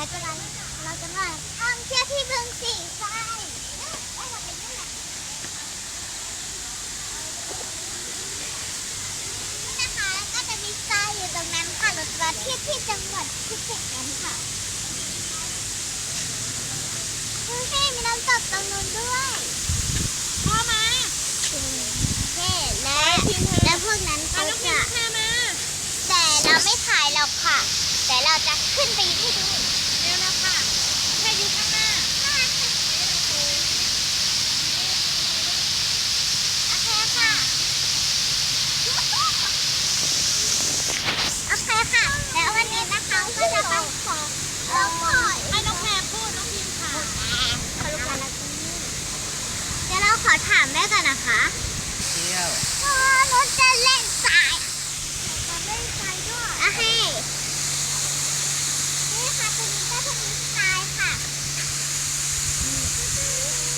ไม่เป็นไรเราจะมาท่องเที่ยวที่บึงสีไฟได้เราไปนี่แหละนี่นะคะก็จะมีทรายอยู่ตรงนั้นค่ะราจะมาเที่ยวที่จังหวัดภูเก็ตกันค่ะเฮ้ยมีน้ำตกตรงนู้นด้วยพอมาโอเคและและพวกนั้นเอาเขาจะแต่เราไม่ถ่ายหรอกค่ะ แต่เราจะขึ้นไปให้ดู เร็วแล้วค่ะ แค่ยืนข้างหน้า โอเคค่ะ โอเคค่ะ แล้ววัน นี้นะคะก็จะไปขอเราขอให้น้องแพรพูดน้องพิมพ์ค่ะเดี๋ยวเราขอถามแม่ก่อนนะคะเที่ยวเพราะว่ารถจะเล่นสายจะเล่นสายด้วยโอเคนี่ค่ะตรงนี้ก็จะมีทรายค่ะ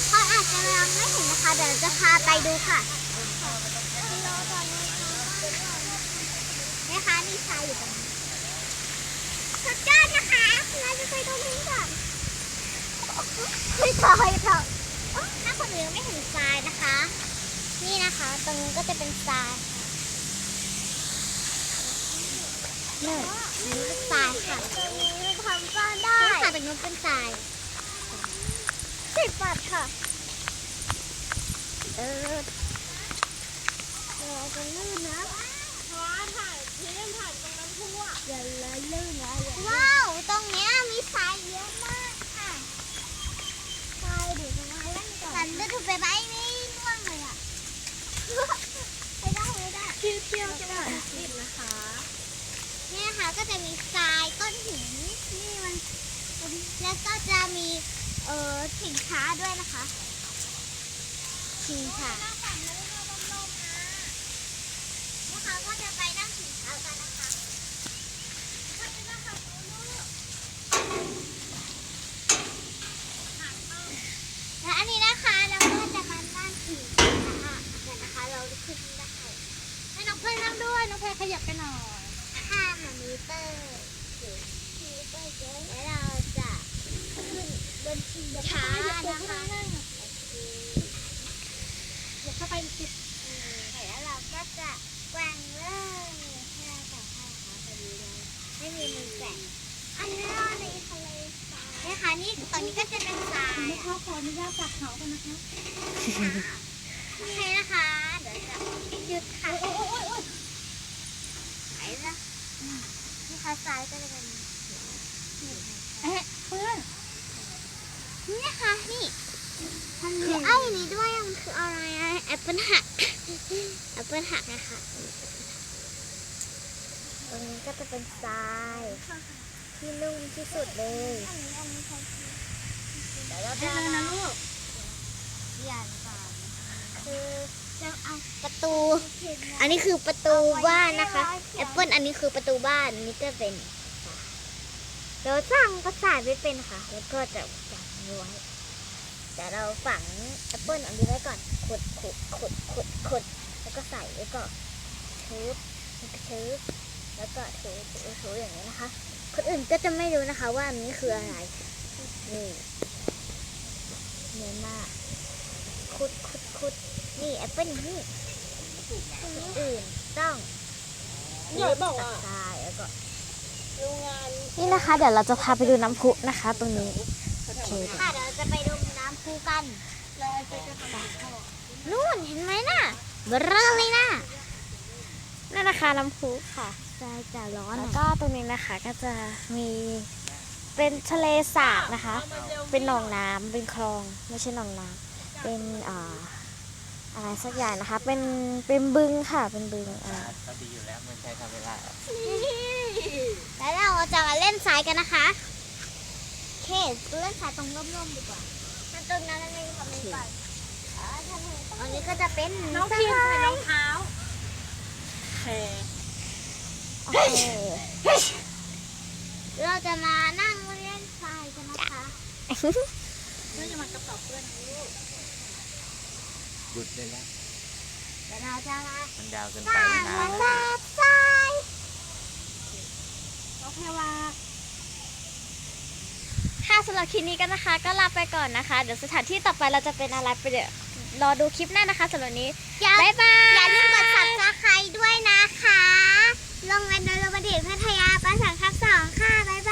เขาอาจจะยังไม่เห็นนะคะเดี๋ยวเราจะพาไปดูค่ะนะคะมีทรายอยู่ตรงนี้ สุดยอดนะคะเราจะไปตรงนี้ก่อนไม่ทรายค่ะถ้าคนอื่นยังไม่เห็นทรายนะคะ นี่นะคะ ตรงนี้ก็จะเป็นทรายนี่อันนี้เป็นทรายค่ะตรงนี้ทำบ้านได้ค่ะตรงนู้นเป็นทรายสิบบาทค่ะ เออเราจะลื่นนะ ว้าถ่ายพิมพ์ถ่ายตรงนั้นทั่วอย่าละลื่นนะว้าว ตรงเนี้ยมีทรายเยอะมากค่ะทรายเดี๋ยวจะมาเล่นก่อนฉันจะถูกไปไหมไม่ร่วงเลยอะไม่ได้ไม่ได้เที่ยวเที่ยวจังหวัดพิจิตรนะคะเนี่ยค่ะก็จะมีทรายก้อนหินนี่มัน แล้วก็จะมีเอ่อสินค้าด้วยนะคะสินค้านะคะก็จะไปนั่งสินค้ากันนะคะและอันนี้นะคะเราก็จะมานั่งสินค้ากันนะคะ เราขึ้นได้ ให้น้องเพรนั่งด้ว ยน้องเพรขยับไปหน่อยห้ามมิเตอร์มิเตอร์เยอะแล้วเราจะขึ้นบนช้านะคะเดี๋ยวเข้าไปติดแล้วเราก็จะแกว่งเลยให้เราจับให้ค่ะพอดีเลยไม่มีมือแกว่งอันนี้เราในทะเลทรายนะคะนี่ตอนนี้ก็จะเป็นทรายไม่เข้าขออนุญาตจับเขากันนะคะโอเคนะคะ เดี๋ยวจะหยุดค่ะไหนนะ นี่ค่ะทรายก็จะเป็นเอ๊ะเพื่อนนี่นะคะนี่มันมีไอ้นี่ด้วยมันคืออะไรอะแอปเปิลหักแอปเปิลหักนะคะตรงนี้ก็จะเป็นทรายที่นุ่มที่สุดเลยเดี๋ยวเราได้จะเลยนะลูกเปลี่ยนก่อนคือ ประตู อันนี้คือประตูบ้านนะคะแอปเปิลอันนี้คือประตูบ้านอันนี้ก็เป็นเราสร้างภาษาไม่เป็นค่ะ แล้วก็จะฝังไว้แต่เราฝังแอปเปิลอันนี้ไว้ก่อนขุดขุดขุดขุดขุดแล้วก็ใส่แล้วก็ชืบแล้วก็ชืบแล้วก็ถูถูถูอย่างนี้นะคะ คนอื่นก็จะไม่รู้นะคะ ว่าอันนี้คืออะไรนี่เนียนมากขุดขุดขุด นี่แอปเปิลนี่คนอื่นต้องหน่อยบอกตัอะดทรายแล้วก็โรงงานนี่นะคะ เดี๋ยวเราจะพาไปดูน้ำพุนะคะ ตรงนี้แถวค่ะเดี๋ยวเราจะไปดูน้ำพุกันๆเราไปกันต่อนู่นเห็นไหมน่ะเบอร์เริ่มเลยนะนั่นนะคะน้ำพุค่ะทรายจะร้อนแล้วอะก็ตรงนี้นะคะก็จะมีเป็นทะเลสาบนะคะ เป็นหนองน้ำเป็นคลองไม่ใช่หนองน้ำเป็นอ่า อะไรสักอย่างนะคะ เป็นเป็นบึงค่ะ เป็นบึงอ่าก็ดีอยู่แล้วมันใช้ทำเวลาแล้วเราจะมาเล่นทรายกันนะคะโอเคเล่นทรายตรงร่มๆดีกว่ามันตรงนั้นมันไม่ทำไม่ไปอันนี้ก็จะเป็นน้องพิมพ์ใส่รองเท้าแพรโอเคเราจะมานั่งเล่นทรายกันนะคะเพื่อนจะมากระเป๋าเพื่อนนะลูก หยุดได้แล้วดี๋วาจะมามันดาวเกินไปนานแล้วบทรโอเคว่าค่ะสำหรับคลิปนี้กันนะคะ ก็ลาไปก่อนนะคะ เดี๋ยวสถานที่ต่อไปเราจะเป็นอะไรไปเดี๋ยวรอดูคลิปหน้านะคะสำหรับนี้บ๊ายบาย อย่าลืมกด subscribe ด้วยนะคะ ลงอันโดยโรบดิพัทยาประสางคับสองค่ะ บ๊ายบาย